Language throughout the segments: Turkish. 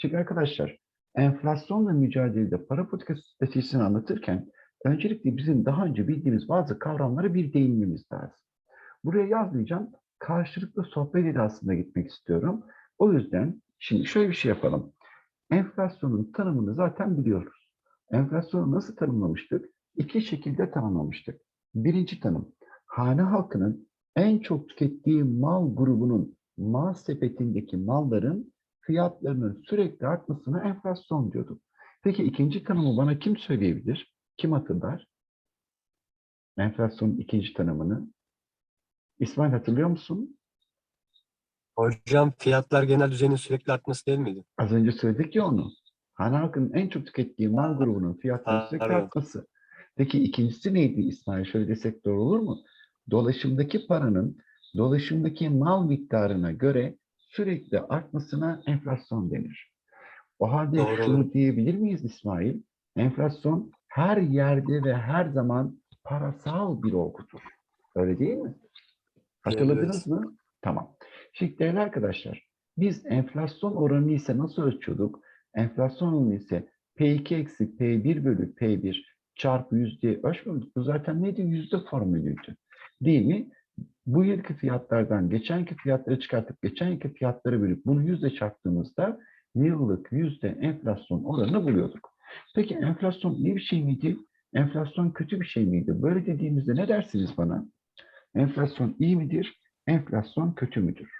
Çünkü arkadaşlar enflasyonla mücadelede para politikası stratejisini anlatırken öncelikle bizim daha önce bildiğimiz bazı kavramlara bir değinmemiz lazım. Buraya yazmayacağım. Karşılıklı sohbet edasında gitmek istiyorum. O yüzden şimdi şöyle bir şey yapalım. Enflasyonun tanımını zaten biliyoruz. Enflasyonu nasıl tanımlamıştık? İki şekilde tanımlamıştık. Birinci tanım, hane halkının en çok tükettiği mal grubunun mal sepetindeki malların fiyatlarının sürekli artmasına enflasyon diyorduk. Peki ikinci tanımı bana kim söyleyebilir? Kim hatırlar? Enflasyonun ikinci tanımını. İsmail hatırlıyor musun? Hocam fiyatlar genel düzeyinin sürekli artması değil miydi? Az önce söyledik ya onu. Hane halkının en çok tükettiği mal grubunun fiyatlarının Ha, sürekli evet. artması. Peki ikincisi neydi İsmail? Şöyle desek doğru olur mu? Dolaşımdaki paranın dolaşımdaki mal miktarına göre sürekli artmasına enflasyon denir. O halde Doğru şunu diyebilir miyiz İsmail? Enflasyon her yerde ve her zaman parasal bir olgudur. Öyle değil mi? Hatırladınız mı? Tamam. Şimdi değerli arkadaşlar, biz enflasyon oranı ise nasıl ölçüyorduk? Enflasyon oranı ise P2 eksi P1 bölü P1 çarpı yüzde ölçmüyorduk. Bu zaten neydi? Yüzde formülüydü. Değil mi? Bu yılki fiyatlardan geçenki fiyatları çıkartıp geçen yılki fiyatları bölüp bunu yüzde çarptığımızda yıllık yüzde enflasyon oranını buluyorduk. Peki enflasyon iyi bir şey miydi? Enflasyon kötü bir şey miydi? Böyle dediğimizde ne dersiniz bana? Enflasyon iyi midir? Enflasyon kötü müdür?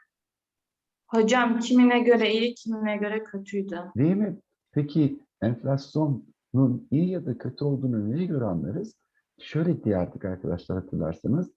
Hocam kimine göre iyi, kimine göre kötüydü. Değil mi? Peki enflasyonun iyi ya da kötü olduğunu neye göre anlarız? Şöyle diyerdik arkadaşlar hatırlarsanız.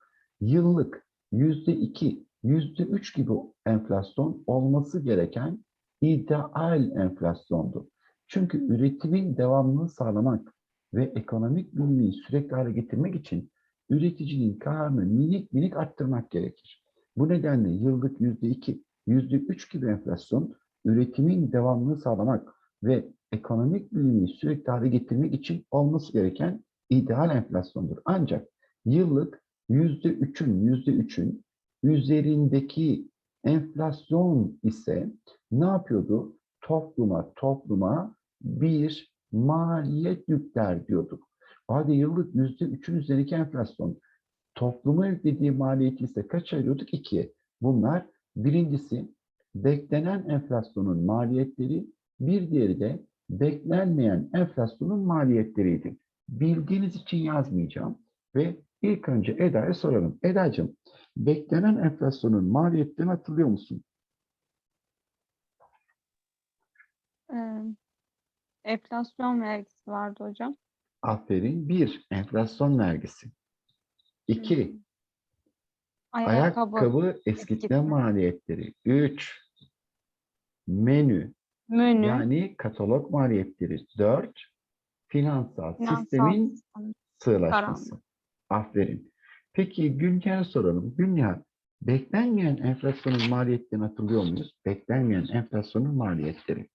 Yıllık yüzde iki, yüzde üç gibi enflasyon olması gereken ideal enflasyondu. Çünkü üretimin devamlılığını sağlamak ve ekonomik büyümeyi sürekli hale getirmek için üreticinin karını minik minik arttırmak gerekir. Bu nedenle yıllık yüzde iki, yüzde üç gibi enflasyon üretimin devamlılığını sağlamak ve ekonomik büyümeyi sürekli hale getirmek için olması gereken ideal enflasyondur. Ancak yıllık yüzde üçün, yüzde üçün üzerindeki enflasyon ise ne yapıyordu? Topluma, topluma bir maliyet yükler diyorduk. O halde yıllık yüzde üçün üzerindeki enflasyon topluma yüklediği maliyeti ise kaç ayırıyorduk? İkiye. Bunlar birincisi beklenen enflasyonun maliyetleri, bir diğeri de beklenmeyen enflasyonun maliyetleriydi. Bildiğiniz için yazmayacağım ve ilk önce Eda'ya soralım. Eda'cığım, beklenen enflasyonun maliyetlerini hatırlıyor musun? Ee, enflasyon vergisi vardı hocam. Aferin. Bir, enflasyon vergisi. İki, Hmm. Ayakkabı, ayakkabı eskitme eskitme. maliyetleri. Üç, menü. menü, Yani katalog maliyetleri. Dört, finansal, finansal sistemin sistem. sığlaşması. Aferin. Peki Gülnihal'e soralım. Gülnihal, beklenmeyen enflasyonun maliyetlerini hatırlıyor muyuz? Beklenmeyen enflasyonun maliyetleri.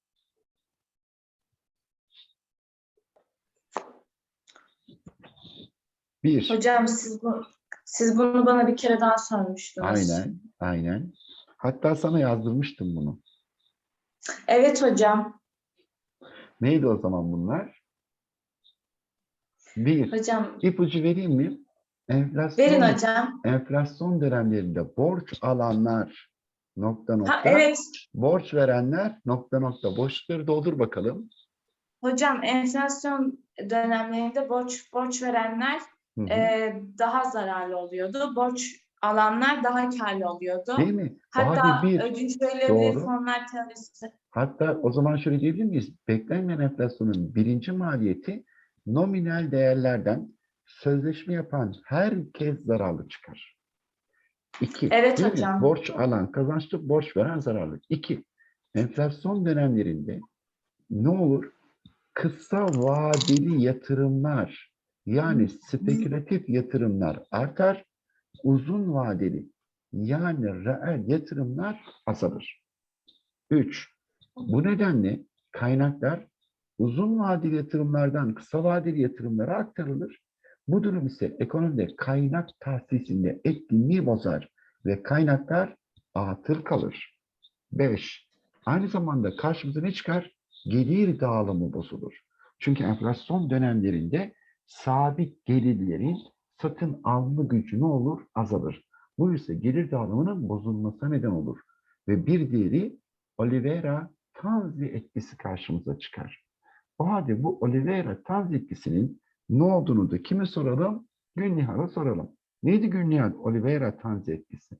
Bir. Hocam siz bu siz bunu bana bir kere daha sormuştunuz. Aynen, aynen. Hatta sana yazdırmıştım bunu. Evet hocam. Neydi o zaman bunlar? Bir, Hocam ipucu vereyim mi? Enflasyon, verin hocam. enflasyon dönemlerinde borç alanlar nokta nokta, Ha, evet. borç verenler nokta nokta boşlukları doldur bakalım. Hocam enflasyon dönemlerinde borç borç verenler Hı hı. e, daha zararlı oluyordu. Borç alanlar daha karlı oluyordu. Değil mi? Hatta bir, ödünç verilebilir fonlar teorisi. hatta o zaman şöyle diyebilir miyiz? Beklenmeyen enflasyonun birinci maliyeti nominal değerlerden sözleşme yapan herkes zararlı çıkar. İki, Evet mi? hocam. Borç alan kazançlı, borç veren zararlı. İki, enflasyon dönemlerinde ne olur? Kısa vadeli yatırımlar yani spekülatif yatırımlar artar, uzun vadeli yani reel yatırımlar azalır. Üç, bu nedenle kaynaklar uzun vadeli yatırımlardan kısa vadeli yatırımlara aktarılır. Bu durum ise ekonomide kaynak tahsisinde etkinliği bozar ve kaynaklar atıl kalır. 5. Aynı zamanda karşımıza ne çıkar? gelir dağılımı bozulur. Çünkü enflasyon dönemlerinde sabit gelirlerin satın alma gücü ne olur? Azalır. Bu ise gelir dağılımının bozulmasına neden olur. Ve bir diğeri Oliveira Tanzi etkisi karşımıza çıkar. O halde bu Oliveira Tanzi etkisinin ne olduğunu da kime soralım? Gülnihal'a soralım. Neydi Gülnihal Oliveira Tanzi etkisi?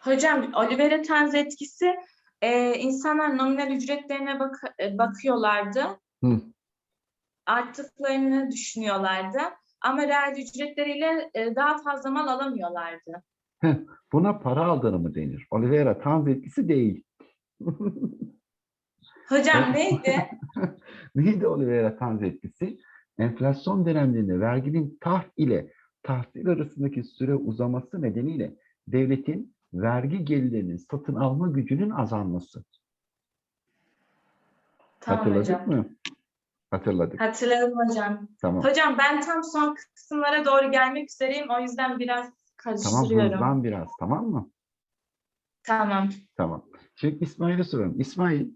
Hocam Oliveira Tanz etkisi e, insanlar nominal ücretlerine bak- e, bakıyorlardı. Hı. Arttıklarını düşünüyorlardı. Ama reel ücretleriyle e, daha fazla mal alamıyorlardı. Buna para aldığını mı denir? Oliveira Tanzi etkisi değil. Hocam neydi? Neydi Oliveira Tanzi etkisi? Enflasyon dönemlerinde verginin taht ile tahsil arasındaki süre uzaması nedeniyle devletin vergi gelirlerinin satın alma gücünün azalması. Tamam Hatırladık hocam. mı? Hatırladık. Hatırladım hocam. Tamam. Hocam ben tam son kısımlara doğru gelmek üzereyim. O yüzden biraz Tamam karıştırıyorum. hızlan biraz tamam mı? Tamam. Tamam. Şimdi İsmail'e soralım. İsmail,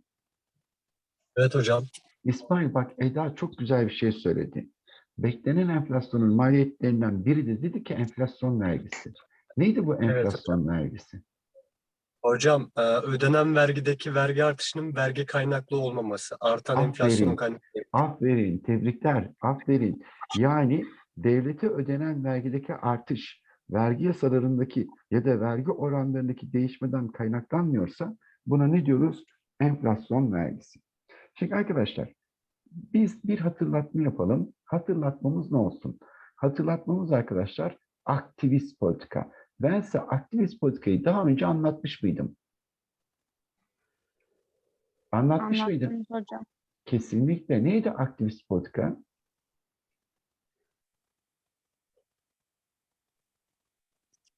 Evet hocam. İsmail bak Eda çok güzel bir şey söyledi. Beklenen enflasyonun maliyetlerinden biri de dedi ki enflasyon vergisi. Neydi bu Evet, enflasyon vergisi? Hocam e, ödenen vergideki vergi artışının vergi kaynaklı olmaması. Artan Aferin. enflasyon kaynaklı. Aferin, tebrikler, aferin. Yani devlete ödenen vergideki artış, vergi yasalarındaki ya da vergi oranlarındaki değişmeden kaynaklanmıyorsa buna ne diyoruz? Enflasyon vergisi. Şimdi arkadaşlar, biz bir hatırlatma yapalım. Hatırlatmamız ne olsun? Hatırlatmamız arkadaşlar aktivist politika. Ben size aktivist politikayı daha önce anlatmış mıydım? Anlatmış mıydım? Anlattınız hocam. Kesinlikle. Neydi aktivist politika?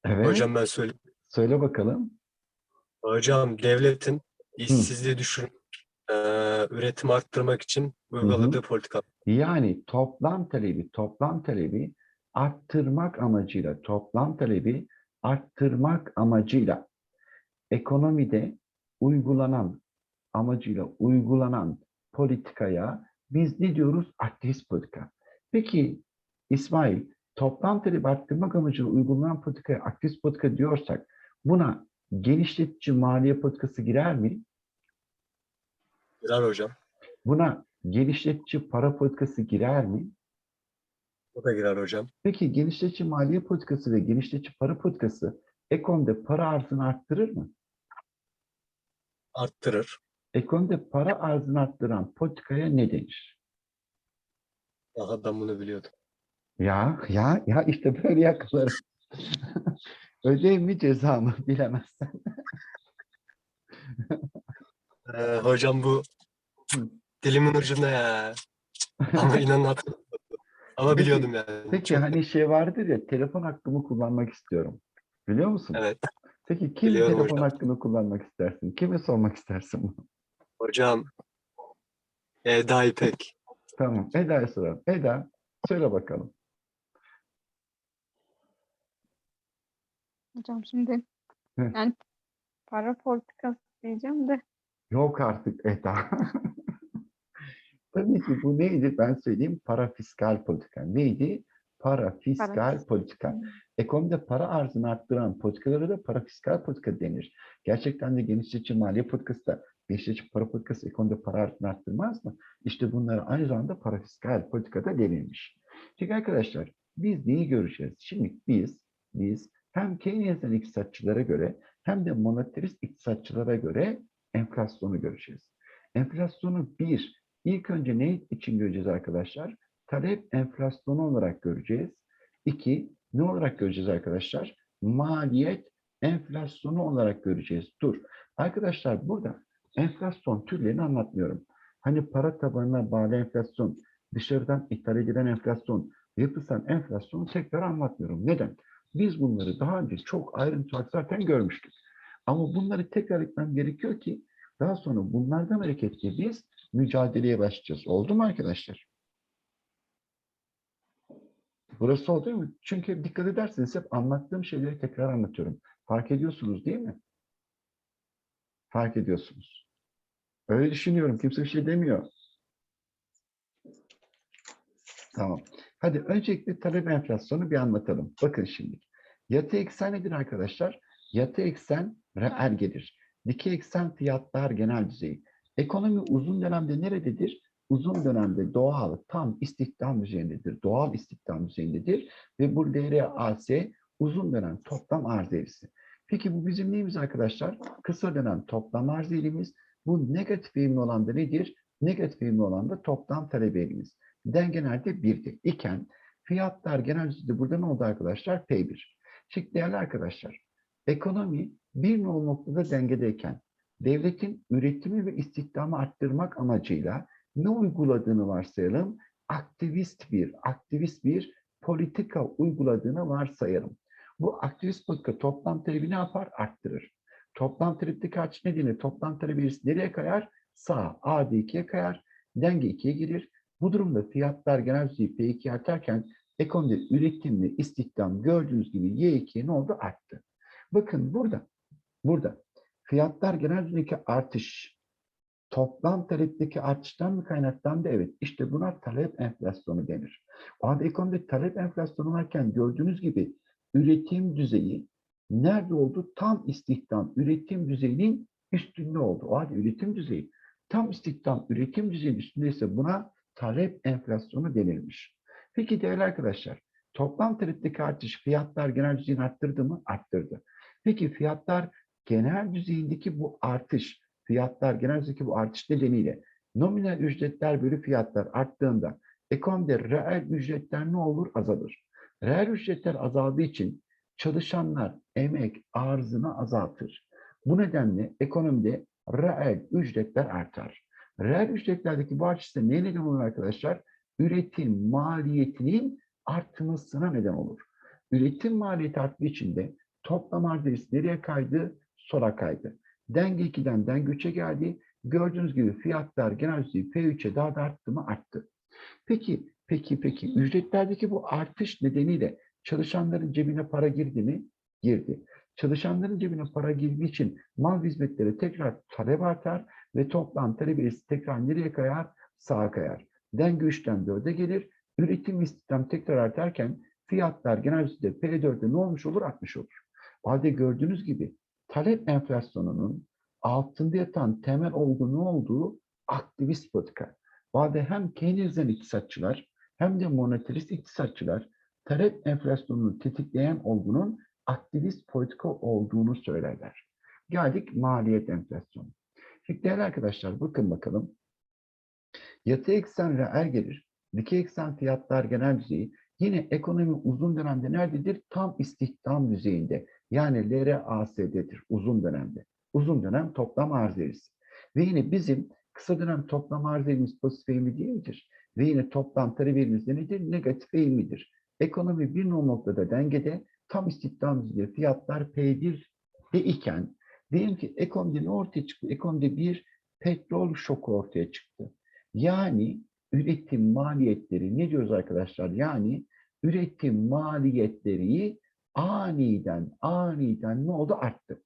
Evet. Hocam ben söyleyeyim. Söyle bakalım. Hocam devletin işsizliği düşürmek, e, üretimi arttırmak için uyguladığı politika. Yani toplam talebi, toplam talebi arttırmak amacıyla, toplam talebi arttırmak amacıyla ekonomide uygulanan amacıyla uygulanan politikaya biz ne diyoruz? Aktivist politika. Peki İsmail, toplam talebi arttırmak amacıyla uygulanan politikaya aktivist politika diyorsak buna genişletici maliye politikası girer mi? Girer hocam. Buna genişletici para politikası girer mi? O da girer hocam. Peki genişletici maliye politikası ve genişletici para politikası ekonomide para arzını arttırır mı? Arttırır. Ekonomide para arzını arttıran politikaya ne denir? Aha ben bunu biliyordum. Ya ya ya işte böyle yakalarım. Ödev mi ceza mı bilemezsen. E, hocam bu dilimin ucunda ya. Ama inanın. Ama biliyordum yani. Peki hani şey vardır ya telefon hakkımı kullanmak istiyorum. Biliyor musun? Evet. Peki kim Biliyorum telefon hocam. hakkını kullanmak istersin? Kime sormak istersin bunu? Hocam Eda İpek. Tamam. Eda'ya soralım. Eda söyle bakalım. Hocam şimdi yani para politikası diyeceğim de Yok artık Eda. Tabii ki bu neydi? Ben söyleyeyim. Para fiskal politika. Neydi? Para fiskal Para politika. Hı. Ekonomide para arzını arttıran politikalara da para fiskal politika denir. Gerçekten de genişletici maliye politikası da genişletici para politikası ekonomide para arzını arttırmaz mı? İşte bunlara aynı zamanda para fiskal politikada denilmiş. Çünkü arkadaşlar biz neyi göreceğiz? Şimdi biz biz hem Keynesyen iktisatçılara göre hem de monetarist iktisatçılara göre enflasyonu göreceğiz. Enflasyonu bir, ilk önce ne için göreceğiz arkadaşlar? Talep enflasyonu olarak göreceğiz. İki, ne olarak göreceğiz arkadaşlar? Maliyet enflasyonu olarak göreceğiz. Dur. Arkadaşlar burada enflasyon türlerini anlatmıyorum. Hani para tabanına bağlı enflasyon, dışarıdan ithal edilen enflasyon, yapısal enflasyonu tekrar anlatmıyorum. Neden? Biz bunları daha önce çok ayrıntılı zaten görmüştük. Ama bunları tekrar etmem gerekiyor ki daha sonra bunlardan hareketle biz mücadeleye başlayacağız. Oldu mu arkadaşlar? Burası oldu mu? Çünkü dikkat ederseniz hep anlattığım şeyleri tekrar anlatıyorum. Fark ediyorsunuz değil mi? Fark ediyorsunuz. Öyle düşünüyorum. Kimse bir şey demiyor. Tamam. Hadi öncelikle talep enflasyonu bir anlatalım. Bakın şimdi. Yatay eksen nedir arkadaşlar? Yatay eksen reel gelir. Dikey eksen fiyatlar genel düzeyi. Ekonomi uzun dönemde nerededir? Uzun dönemde doğal tam istihdam düzeyindedir. Doğal istihdam düzeyindedir. Ve bu LRAS uzun dönem toplam arz eğrisi. Peki bu bizim neyimiz arkadaşlar? Kısa dönem toplam arz eğrimiz. Bu negatif eğimli olan da nedir? Negatif eğimli olan da toplam talep eğrimiz. Denge nerede? Birdir. İken fiyatlar genel düzeyde burada ne oldu arkadaşlar? P1. Şimdi değerli arkadaşlar, ekonomi bir noktada dengedeyken devletin üretimi ve istihdamı arttırmak amacıyla ne uyguladığını varsayalım? Aktivist bir, aktivist bir politika uyguladığını varsayalım. Bu aktivist politika toplam talebi ne yapar? Arttırır. Toplam talepteki artış nedeniyle toplam talep eğrisi nereye kayar? Sağa, A'da 2'ye kayar, denge 2'ye girir. Bu durumda fiyatlar genel düzeyi P2 artarken ekonomide üretim ve istihdam gördüğünüz gibi Y2'ye ne oldu? Arttı. Bakın burada, burada fiyatlar genel düzeydeki artış toplam talepteki artıştan mı kaynaklandı? Evet. İşte buna talep enflasyonu denir. O halde ekonomide talep enflasyonu varken gördüğünüz gibi üretim düzeyi nerede oldu? Tam istihdam üretim düzeyinin üstünde oldu. O halde üretim düzeyi tam istihdam üretim düzeyinin üstündeyse buna talep enflasyonu denilmiş. Peki değerli arkadaşlar, toplam talepteki artış fiyatlar genel düzeyini arttırdı mı? Arttırdı. Peki fiyatlar genel düzeyindeki bu artış, fiyatlar genel düzeydeki bu artış nedeniyle nominal ücretler bölü fiyatlar arttığında ekonomide reel ücretler ne olur? Azalır. Reel ücretler azaldığı için çalışanlar emek arzını azaltır. Bu nedenle ekonomide reel ücretler artar. Reel ücretlerdeki bu artış neye neden olur arkadaşlar? Üretim maliyetinin artmasına neden olur. Üretim maliyeti arttığı için de toplam arz nereye kaydı? Sola kaydı. Denge 2'den denge 3'e geldi. Gördüğünüz gibi fiyatlar genel düzeyi P3'e daha da arttı mı? Arttı. Peki, peki, peki ücretlerdeki bu artış nedeniyle çalışanların cebine para girdi mi? Girdi. Çalışanların cebine para girdiği için mal ve hizmetlere tekrar talep artar ve toplam talep tekrar nereye kayar? Sağa kayar. Denge 3'ten 4'e gelir. Üretim istihdam tekrar artarken fiyatlar genel düzeyde P4'e ne olmuş olur? Artmış olur. O halde gördüğünüz gibi talep enflasyonunun altında yatan temel olgu ne olduğu aktivist politika. O halde hem Keynesyen iktisatçılar hem de monetarist iktisatçılar talep enflasyonunu tetikleyen olgunun aktivist politika olduğunu söylerler. Geldik maliyet enflasyonu. Şimdi değerli arkadaşlar bakın bakalım. Yatay eksen reel gelir, dikey eksen fiyatlar genel düzeyi yine ekonomi uzun dönemde nerededir? Tam istihdam düzeyinde. Yani LRAS'dedir uzun dönemde. Uzun dönem toplam arz eğrisi. Ve yine bizim kısa dönem toplam arz eğrimiz pozitif eğimli değildir. Ve yine toplam talep eğrimiz de nedir? Negatif eğimlidir. Ekonomi bir noktada dengede tam istihdam düzeyi fiyatlar P1'de iken diyelim ki ekonomide ne ortaya çıktı? Ekonomide bir petrol şoku ortaya çıktı. Yani üretim maliyetleri ne diyoruz arkadaşlar? Yani üretim maliyetleri aniden aniden ne oldu? Arttı.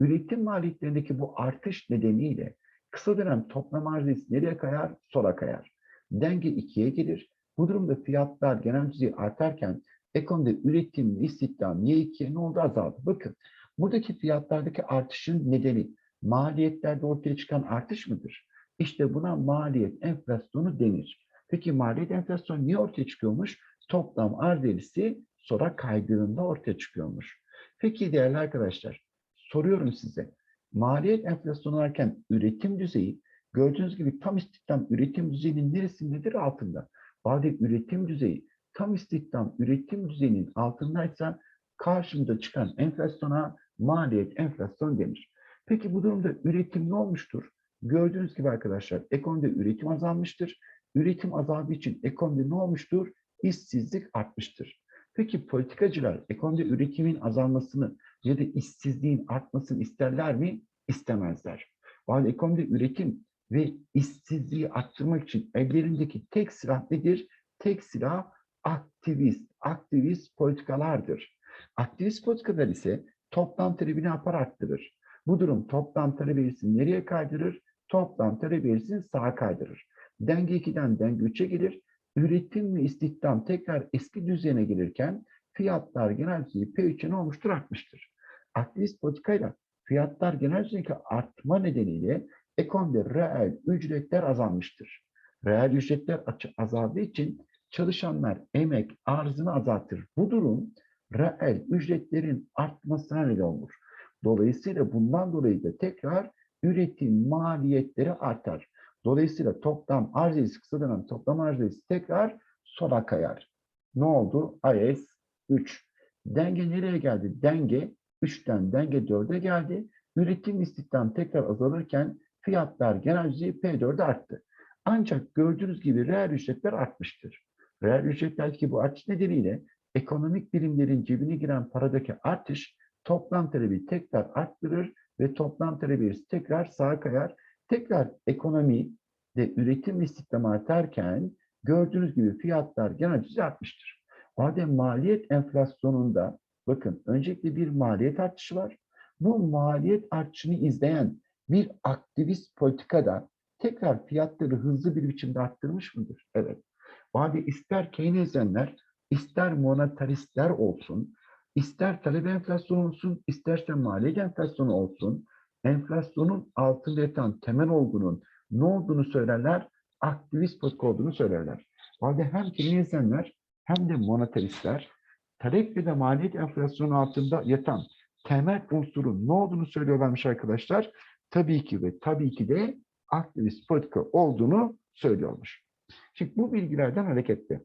Üretim maliyetlerindeki bu artış nedeniyle kısa dönem toplam arz nereye kayar? Sola kayar. Denge ikiye gelir. Bu durumda fiyatlar genel düzeyi artarken ekonomide üretim, istihdam Y2'ye ne oldu? Azaldı. Bakın buradaki fiyatlardaki artışın nedeni maliyetlerde ortaya çıkan artış mıdır? İşte buna maliyet enflasyonu denir. Peki maliyet enflasyonu niye ortaya çıkıyormuş? Toplam arz eğrisi sonra kaydığında ortaya çıkıyormuş. Peki değerli arkadaşlar, soruyorum size. Maliyet enflasyonu varken üretim düzeyi gördüğünüz gibi tam istihdam üretim düzeyinin neresindedir? Altında. Bari üretim düzeyi tam istihdam üretim düzeyinin altındaysa karşımıza çıkan enflasyona maliyet enflasyon denir. Peki bu durumda üretim ne olmuştur? Gördüğünüz gibi arkadaşlar ekonomide üretim azalmıştır. Üretim azaldığı için ekonomide ne olmuştur? İşsizlik artmıştır. Peki politikacılar ekonomide üretimin azalmasını ya da işsizliğin artmasını isterler mi? İstemezler. O halde ekonomide üretim ve işsizliği arttırmak için ellerindeki tek silah nedir? Tek silah aktivist, aktivist politikalardır. Aktivist politikalar ise toplam talebi ne yapar arttırır. Bu durum toplam talep nereye kaydırır? Toplam talep eğrisini sağa kaydırır. Denge 2'den denge 3'e gelir. Üretim ve istihdam tekrar eski düzene gelirken fiyatlar genel düzeyde P3'e ne olmuştur? Artmıştır. Aktivist politikayla fiyatlar genel düzeyde artma nedeniyle ekonomide reel ücretler azalmıştır. Reel ücretler azaldığı için çalışanlar emek arzını azaltır. Bu durum reel ücretlerin artmasına neden olur. Dolayısıyla bundan dolayı da tekrar üretim maliyetleri artar. Dolayısıyla toplam arz eğrisi kısa dönem toplam arz eğrisi tekrar sola kayar. Ne oldu? IS 3. Denge nereye geldi? Denge 3'ten denge 4'e geldi. Üretim istihdam tekrar azalırken fiyatlar genel düzey P4'e arttı. Ancak gördüğünüz gibi reel ücretler artmıştır. Reel ücretlerdeki bu artış nedeniyle ekonomik birimlerin cebine giren paradaki artış toplam talebi tekrar arttırır ve toplam talebi tekrar sağa kayar. Tekrar ekonomi ve üretim istihdamı artarken gördüğünüz gibi fiyatlar genel düzey artmıştır. O maliyet enflasyonunda bakın öncelikle bir maliyet artışı var. Bu maliyet artışını izleyen bir aktivist politikada tekrar fiyatları hızlı bir biçimde arttırmış mıdır? Evet. O ister Keynesyenler, ister monetaristler olsun, ister talep enflasyonu olsun, isterse maliyet enflasyonu olsun, enflasyonun altında yatan temel olgunun ne olduğunu söylerler, aktivist politika olduğunu söylerler. Halde hem Keynesyenler hem de monetaristler talep ve de maliyet enflasyonu altında yatan temel unsurun ne olduğunu söylüyorlarmış arkadaşlar. Tabii ki ve tabii ki de aktivist politika olduğunu söylüyormuş. Şimdi bu bilgilerden hareketle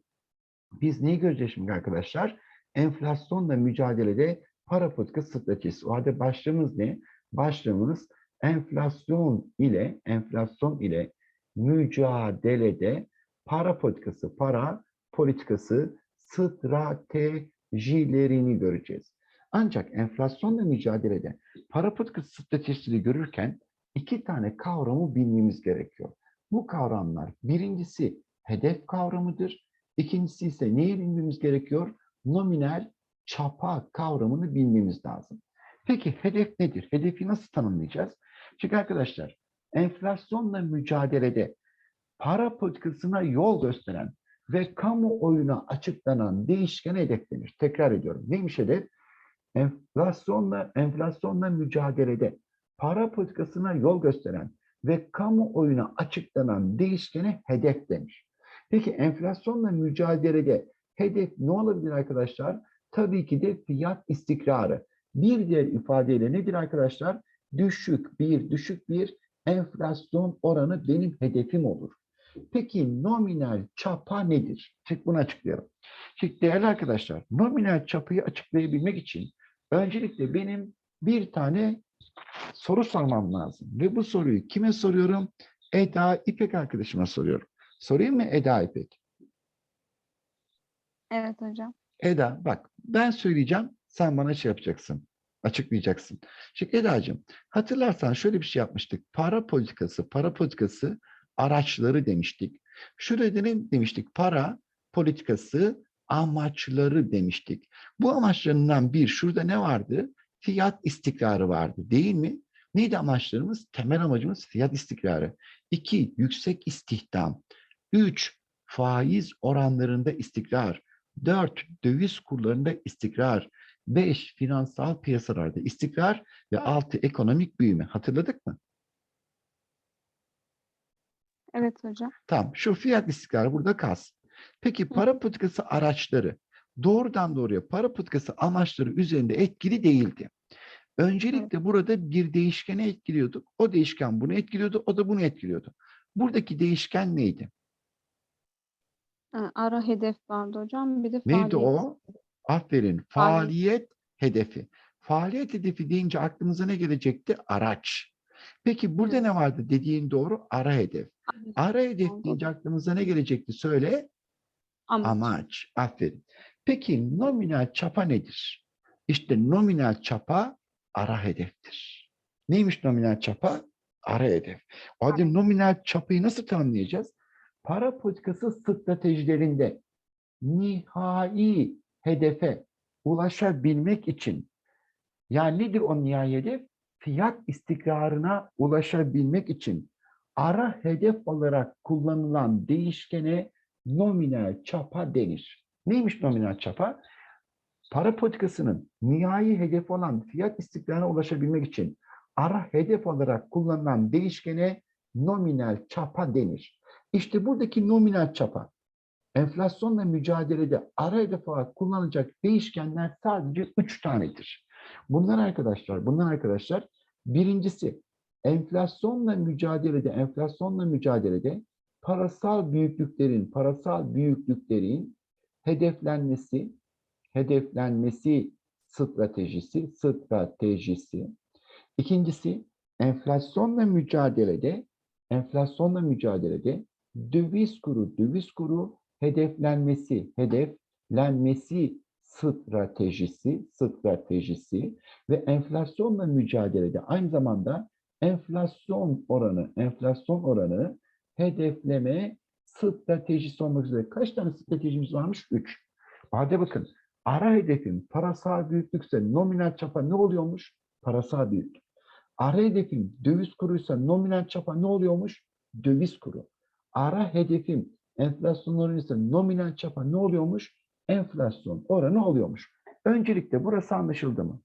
biz neyi göreceğiz şimdi arkadaşlar? Enflasyonla mücadelede para politikası stratejisi. O halde başlığımız ne? Başlığımız enflasyon ile enflasyon ile mücadelede para politikası, para politikası stratejilerini göreceğiz. Ancak enflasyonla mücadelede para politikası stratejisini görürken iki tane kavramı bilmemiz gerekiyor. Bu kavramlar birincisi hedef kavramıdır. İkincisi ise neyi bilmemiz gerekiyor? Nominal çapa kavramını bilmemiz lazım. Peki hedef nedir? Hedefi nasıl tanımlayacağız? Çünkü arkadaşlar enflasyonla mücadelede para politikasına yol gösteren ve kamuoyuna açıklanan değişken hedef denir. Tekrar ediyorum. Neymiş hedef? Enflasyonla enflasyonla mücadelede para politikasına yol gösteren ve kamuoyuna açıklanan değişkene hedef denir. Peki enflasyonla mücadelede hedef ne olabilir arkadaşlar? Tabii ki de fiyat istikrarı. Bir diğer ifadeyle nedir arkadaşlar? Düşük bir, düşük bir enflasyon oranı benim hedefim olur. Peki nominal çapa nedir? Şimdi bunu açıklayalım. Şimdi değerli arkadaşlar, nominal çapayı açıklayabilmek için öncelikle benim bir tane soru sormam lazım. Ve bu soruyu kime soruyorum? Eda İpek arkadaşıma soruyorum. Sorayım mı Eda İpek? Evet hocam. Eda bak ben söyleyeceğim sen bana şey yapacaksın. Açıklayacaksın. Şimdi Eda'cığım hatırlarsan şöyle bir şey yapmıştık. Para politikası, para politikası araçları demiştik. Şurada ne demiştik? Para politikası amaçları demiştik. Bu amaçlarından bir şurada ne vardı? Fiyat istikrarı vardı değil mi? Neydi amaçlarımız? Temel amacımız fiyat istikrarı. İki, yüksek istihdam. Üç, faiz oranlarında istikrar. Dört, döviz kurlarında istikrar. Beş, finansal piyasalarda istikrar. Ve altı, ekonomik büyüme. Hatırladık mı? Evet hocam. Tamam. Şu fiyat istikrarı burada kalsın. Peki para politikası araçları doğrudan doğruya para politikası amaçları üzerinde etkili değildi. Öncelikle burada bir değişkeni etkiliyorduk. O değişken bunu etkiliyordu, o da bunu etkiliyordu. Buradaki değişken neydi? Ha, ara hedef vardı hocam. Bir de Neydi faaliyet. o? Aferin. Faaliyet hedefi. Faaliyet hedefi deyince aklımıza ne gelecekti? Araç. Peki burada Evet. ne vardı? Dediğin doğru. Ara hedef. Ara hedef Oldu. deyince aklımıza ne gelecekti? Söyle. Amaç. Amaç. Aferin. Peki nominal çapa nedir? İşte nominal çapa ara hedeftir. Neymiş nominal çapa? Ara hedef. O halde nominal çapayı nasıl tanımlayacağız? Para politikası stratejilerinde nihai hedefe ulaşabilmek için yani nedir o nihai hedef? Fiyat istikrarına ulaşabilmek için ara hedef olarak kullanılan değişkene nominal çapa denir. Neymiş nominal çapa? Para politikasının nihai hedefi olan fiyat istikrarına ulaşabilmek için ara hedef olarak kullanılan değişkene nominal çapa denir. İşte buradaki nominal çapa enflasyonla mücadelede ara hedef olarak kullanılacak değişkenler sadece üç tanedir. Bunlar arkadaşlar, bunlar arkadaşlar birincisi enflasyonla mücadelede, enflasyonla mücadelede parasal büyüklüklerin, parasal büyüklüklerin hedeflenmesi, hedeflenmesi stratejisi, stratejisi. İkincisi enflasyonla mücadelede, enflasyonla mücadelede döviz kuru, döviz kuru hedeflenmesi, hedeflenmesi stratejisi, stratejisi ve enflasyonla mücadelede aynı zamanda enflasyon oranı, enflasyon oranı hedefleme stratejisi olmak üzere kaç tane stratejimiz varmış? Üç. Hadi bakın ara hedefin parasal büyüklükse nominal çapa ne oluyormuş? Parasal büyüklük. Ara hedefin döviz kuruysa nominal çapa ne oluyormuş? Döviz kuru. Ara hedefim enflasyon oranı ise nominal çapa ne oluyormuş? Enflasyon oranı oluyormuş. Öncelikle burası anlaşıldı mı?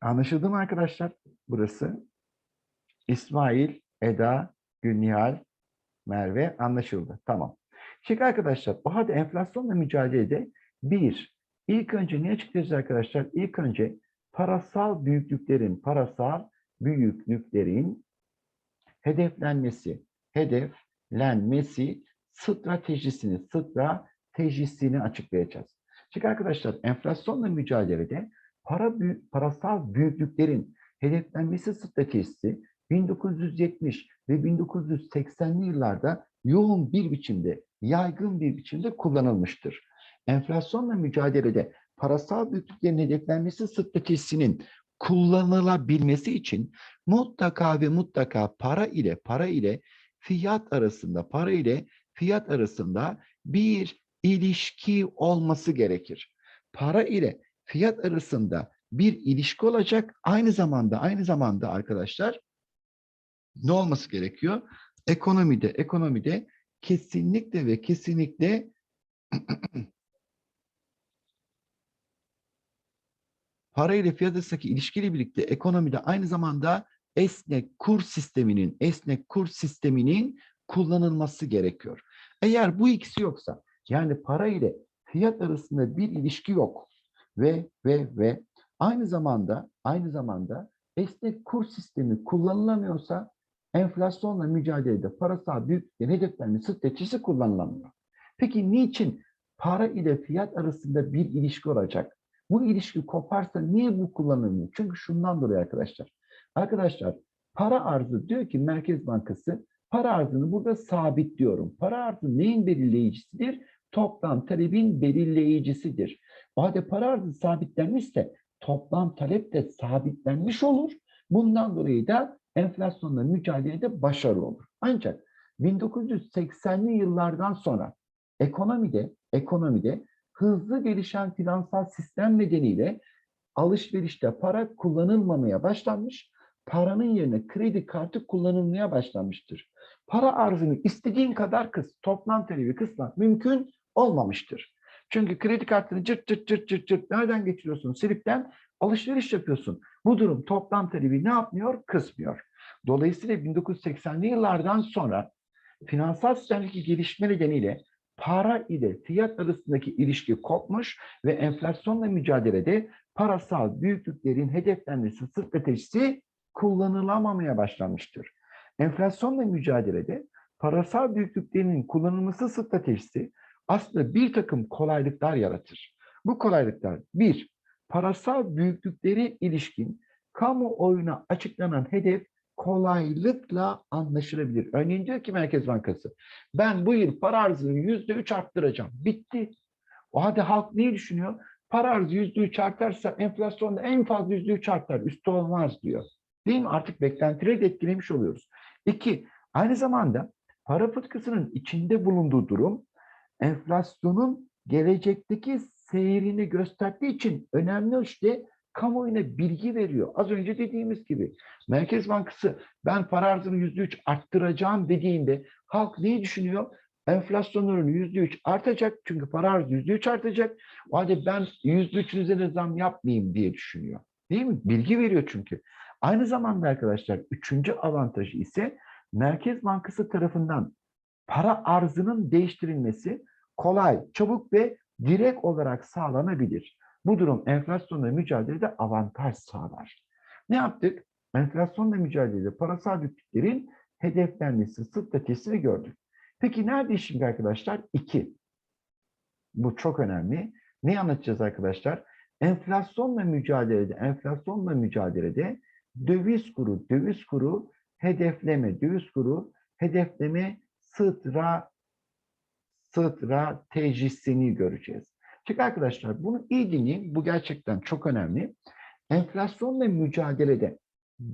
Anlaşıldı mı arkadaşlar? Burası. İsmail, Eda, Gülnihal, Merve anlaşıldı. Tamam. Şimdi arkadaşlar o halde enflasyonla mücadelede bir, ilk önce ne açıklayacağız arkadaşlar? İlk önce parasal büyüklüklerin, parasal büyüklüklerin hedeflenmesi, hedeflenmesi stratejisini, stratejisini açıklayacağız. Çünkü arkadaşlar enflasyonla mücadelede para büyük, parasal büyüklüklerin hedeflenmesi stratejisi 1970 ve 1980'li yıllarda yoğun bir biçimde, yaygın bir biçimde kullanılmıştır. Enflasyonla mücadelede parasal büyüklüklerin hedeflenmesi stratejisinin kullanılabilmesi için mutlaka ve mutlaka para ile para ile fiyat arasında, para ile fiyat arasında bir ilişki olması gerekir. Para ile fiyat arasında bir ilişki olacak. Aynı zamanda, aynı zamanda arkadaşlar ne olması gerekiyor? Ekonomide, ekonomide kesinlikle ve kesinlikle para ile fiyat arasındaki ilişkiyle birlikte ekonomide aynı zamanda esnek kur sisteminin, esnek kur sisteminin kullanılması gerekiyor. Eğer bu ikisi yoksa, yani para ile fiyat arasında bir ilişki yok ve ve ve aynı zamanda aynı zamanda esnek kur sistemi kullanılamıyorsa enflasyonla mücadelede parasal büyüklüklerin hedeflenme stratejisi kullanılamıyor. Peki niçin para ile fiyat arasında bir ilişki olacak? Bu ilişki koparsa niye bu kullanılmıyor? Çünkü şundan dolayı arkadaşlar. Arkadaşlar para arzı diyor ki Merkez Bankası para arzını burada sabitliyorum. Para arzı neyin belirleyicisidir? Toplam talebin belirleyicisidir. O halde para arzı sabitlenmişse toplam talep de sabitlenmiş olur. Bundan dolayı da enflasyonla mücadelede başarılı olur. Ancak 1980'li yıllardan sonra ekonomide ekonomide hızlı gelişen finansal sistem nedeniyle alışverişte para kullanılmamaya başlanmış, paranın yerine kredi kartı kullanılmaya başlanmıştır. Para arzını istediğin kadar kıs, toplam talebi kısmak mümkün olmamıştır. Çünkü kredi kartını cırt cırt cırt cırt cırt nereden geçiriyorsun? Silipten alışveriş yapıyorsun. Bu durum toplam talebi ne yapmıyor? Kısmıyor. Dolayısıyla 1980'li yıllardan sonra finansal sistemdeki gelişme nedeniyle para ile fiyat arasındaki ilişki kopmuş ve enflasyonla mücadelede parasal büyüklüklerin hedeflenmesi stratejisi kullanılamamaya başlanmıştır. Enflasyonla mücadelede parasal büyüklüklerinin kullanılması stratejisi aslında bir takım kolaylıklar yaratır. Bu kolaylıklar bir, parasal büyüklükleri ilişkin kamuoyuna açıklanan hedef kolaylıkla anlaşılabilir. Örneğin diyor ki Merkez Bankası, ben bu yıl para arzını yüzde üç arttıracağım. Bitti. O halde halk neyi düşünüyor? Para arzı yüzde üç artarsa enflasyonda en fazla yüzde üç artar. Üstü olmaz diyor. Değil mi? Artık beklentileri de etkilemiş oluyoruz. İki, aynı zamanda para politikasının içinde bulunduğu durum enflasyonun gelecekteki seyrini gösterdiği için önemli işte kamuoyuna bilgi veriyor. Az önce dediğimiz gibi Merkez Bankası ben para arzını yüzde üç arttıracağım dediğinde halk neyi düşünüyor? Enflasyon oranı yüzde üç artacak çünkü para arzı yüzde üç artacak. O halde ben yüzde üçün üzerine zam yapmayayım diye düşünüyor. Değil mi? Bilgi veriyor çünkü. Aynı zamanda arkadaşlar üçüncü avantajı ise Merkez Bankası tarafından para arzının değiştirilmesi kolay, çabuk ve direkt olarak sağlanabilir. Bu durum enflasyonla mücadelede avantaj sağlar. Ne yaptık? Enflasyonla mücadelede parasal bütçelerin hedeflenmesi stratejisini gördük. Peki nerede şimdi arkadaşlar? İki. Bu çok önemli. Ne anlatacağız arkadaşlar? Enflasyonla mücadelede, enflasyonla mücadelede döviz kuru, döviz kuru hedefleme, döviz kuru hedefleme sıtra stratejisini göreceğiz. Çünkü arkadaşlar bunu iyi dinleyin. Bu gerçekten çok önemli. Enflasyonla mücadelede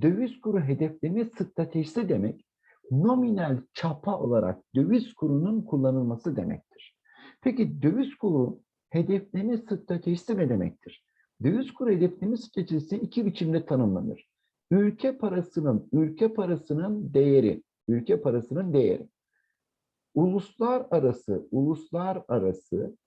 döviz kuru hedefleme stratejisi demek nominal çapa olarak döviz kurunun kullanılması demektir. Peki döviz kuru hedefleme stratejisi ne demektir? Döviz kuru hedefleme stratejisi iki biçimde tanımlanır. Ülke parasının ülke parasının değeri, ülke parasının değeri. Uluslararası uluslararası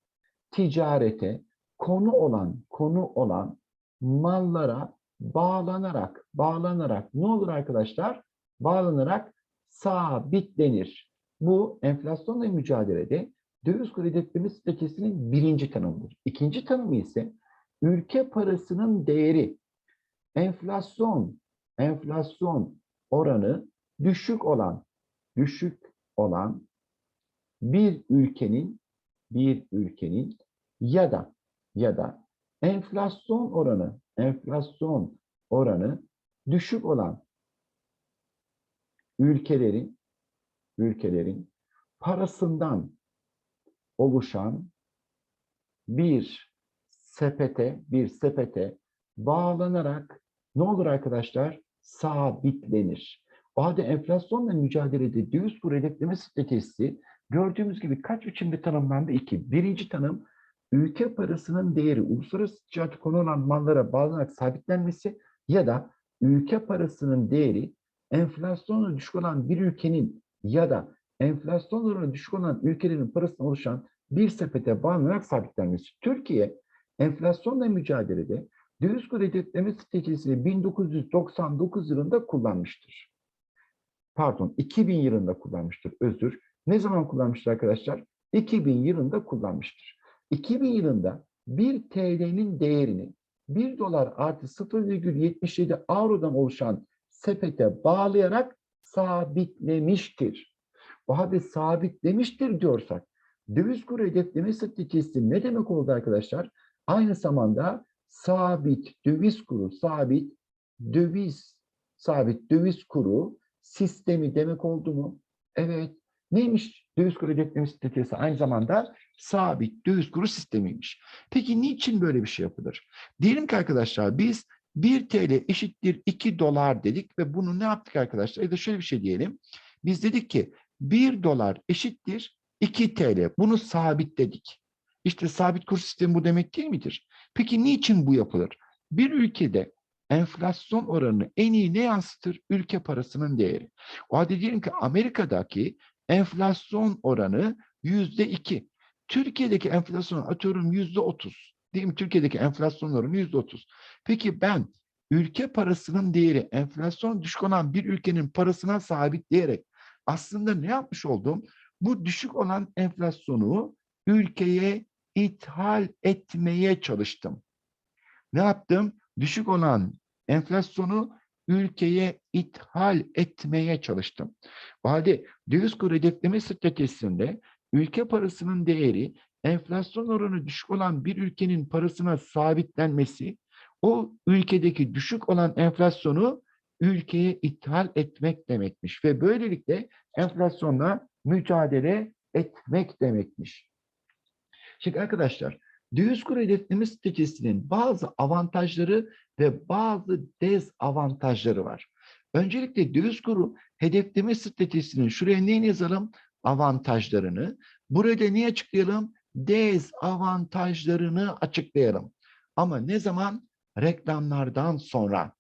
ticarete konu olan konu olan mallara bağlanarak bağlanarak ne olur arkadaşlar? Bağlanarak sabitlenir. Bu enflasyonla mücadelede döviz kuru hedefleme stratejisinin birinci tanımıdır. İkinci tanımı ise ülke parasının değeri enflasyon enflasyon oranı düşük olan düşük olan bir ülkenin bir ülkenin ya da ya da enflasyon oranı enflasyon oranı düşük olan ülkelerin ülkelerin parasından oluşan bir sepete bir sepete bağlanarak ne olur arkadaşlar? Sabitlenir. O halde enflasyonla mücadelede döviz kuru hedefleme stratejisi gördüğümüz gibi kaç biçimde tanımlandı? İki. Birinci tanım ülke parasının değeri uluslararası ticaret konu olan mallara bağlanarak sabitlenmesi ya da ülke parasının değeri enflasyonla düşük olan bir ülkenin ya da enflasyon oranı düşük olan ülkelerin parasından oluşan bir sepete bağlanarak sabitlenmesi. Türkiye enflasyonla mücadelede döviz kuru hedefleme stratejisini 1999 yılında kullanmıştır. Pardon, 2000 yılında kullanmıştır. Özür. Ne zaman kullanmıştır arkadaşlar? 2000 yılında kullanmıştır. 2000 yılında 1 TL'nin değerini 1 dolar artı 0,77 avrodan oluşan sepete bağlayarak sabitlemiştir. O halde sabitlemiştir diyorsak döviz kuru hedefleme stratejisi ne demek oldu arkadaşlar? Aynı zamanda sabit döviz kuru, sabit döviz, sabit döviz kuru sistemi demek oldu mu? Evet. Neymiş döviz kuru hedefleme stratejisi? Aynı zamanda sabit döviz kuru sistemiymiş. Peki niçin böyle bir şey yapılır? Diyelim ki arkadaşlar biz 1 TL eşittir 2 dolar dedik ve bunu ne yaptık arkadaşlar? Ya da şöyle bir şey diyelim. Biz dedik ki 1 dolar eşittir 2 TL. Bunu sabitledik. İşte sabit kur sistemi bu demek değil midir? Peki niçin bu yapılır? Bir ülkede enflasyon oranını en iyi ne yansıtır? Ülke parasının değeri. O halde diyelim ki Amerika'daki enflasyon oranı yüzde iki. Türkiye'deki enflasyon atıyorum yüzde otuz. Değil mi? Türkiye'deki enflasyon oranı yüzde otuz. Peki ben ülke parasının değeri enflasyon düşük olan bir ülkenin parasına sabitleyerek aslında ne yapmış oldum? Bu düşük olan enflasyonu ülkeye ithal etmeye çalıştım. Ne yaptım? Düşük olan enflasyonu ülkeye ithal etmeye çalıştım. O halde döviz kuru hedefleme stratejisinde ülke parasının değeri enflasyon oranı düşük olan bir ülkenin parasına sabitlenmesi, o ülkedeki düşük olan enflasyonu ülkeye ithal etmek demekmiş ve böylelikle enflasyonla mücadele etmek demekmiş. Şimdi arkadaşlar döviz kuru hedefleme stratejisinin bazı avantajları ve bazı dezavantajları var. Öncelikle döviz kuru hedefleme stratejisinin şuraya ne yazalım? Avantajlarını. Burada ne açıklayalım? Dezavantajlarını açıklayalım. Ama ne zaman? reklamlardan sonra